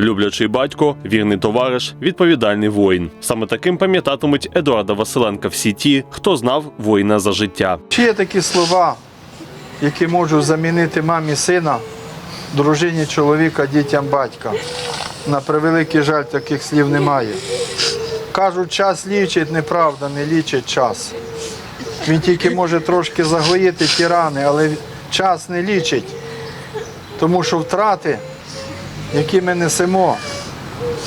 Люблячий батько, вірний товариш, відповідальний воїн. Саме таким пам'ятатимуть Едуарда Василенка всі ті, хто знав воїна за життя. Чи є такі слова, які можуть замінити мамі сина, дружині чоловіка, дітям батька? На превеликий жаль, таких слів немає. Кажуть, час лічить, неправда, не лічить час. Він тільки може трошки загоїти ті рани, але час не лічить. Тому що втрати, які ми несемо,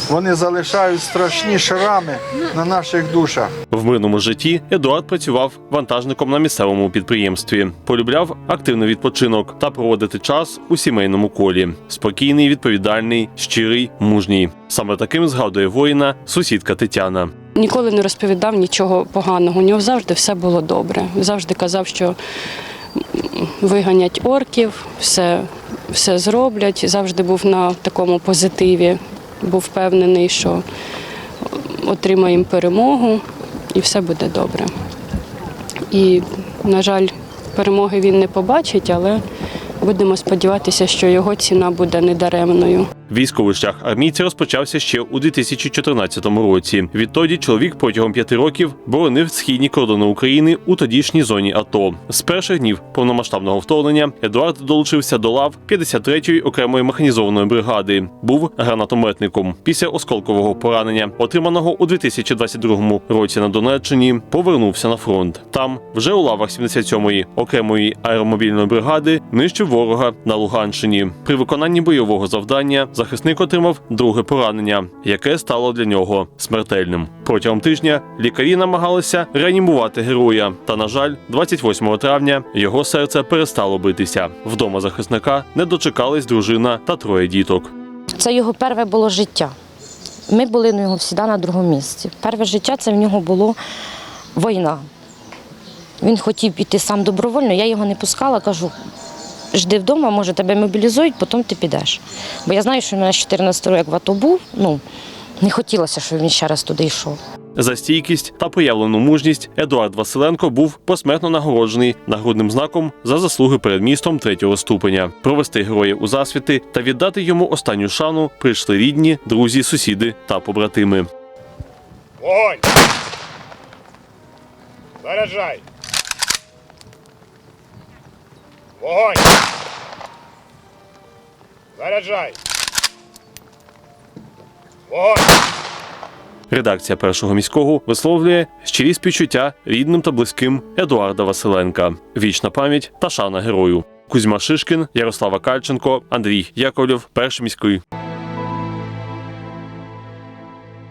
вони залишають страшні шрами на наших душах. В мирному житті Едуард працював вантажником на місцевому підприємстві, полюбляв активний відпочинок та проводити час у сімейному колі. Спокійний, відповідальний, щирий, мужній. Саме таким згадує воїна сусідка Тетяна. Ніколи не розповідав нічого поганого. У нього завжди все було добре. Завжди казав, що виганять орків, все, все зроблять. Завжди був на такому позитиві. Був впевнений, що отримаємо перемогу і все буде добре. І, на жаль, перемоги він не побачить, але будемо сподіватися, що його ціна буде недаремною. Військовий шлях армійця розпочався ще у 2014 році. Відтоді чоловік протягом п'яти років боронив східні кордони України у тодішній зоні АТО. З перших днів повномасштабного вторгнення Едуард долучився до лав 53-ї окремої механізованої бригади. Був гранатометником. Після осколкового поранення, отриманого у 2022 році на Донеччині, повернувся на фронт. Там, вже у лавах 77-ї окремої аеромобільної бригади, нищив ворога на Луганщині. При виконанні бойового завдання захисник отримав друге поранення, яке стало для нього смертельним. Протягом тижня лікарі намагалися реанімувати героя. Та, на жаль, 28 травня його серце перестало битися. Вдома захисника не дочекались дружина та троє діток. Це його перше було життя. Ми були на нього завжди на другому місці. Перше життя це в нього було війна. Він хотів піти сам добровольно, я його не пускала, кажу, жди вдома, може тебе мобілізують, потім ти підеш. Бо я знаю, що у мене 14 років в АТО був, ну, не хотілося, щоб він ще раз туди йшов. За стійкість та проявлену мужність Едуард Василенко був посмертно нагороджений нагрудним знаком за заслуги перед містом третього ступеня. Провести героя у засвіти та віддати йому останню шану прийшли рідні, друзі, сусіди та побратими. Вогонь! Заряджай! Вогонь! Заряджай! Вогонь! Редакція першого міського висловлює щирі співчуття рідним та близьким Едуарда Василенка. Вічна пам'ять та шана герою. Кузьма Шишкін, Ярослава Кальченко, Андрій Яковлєв, перший міський.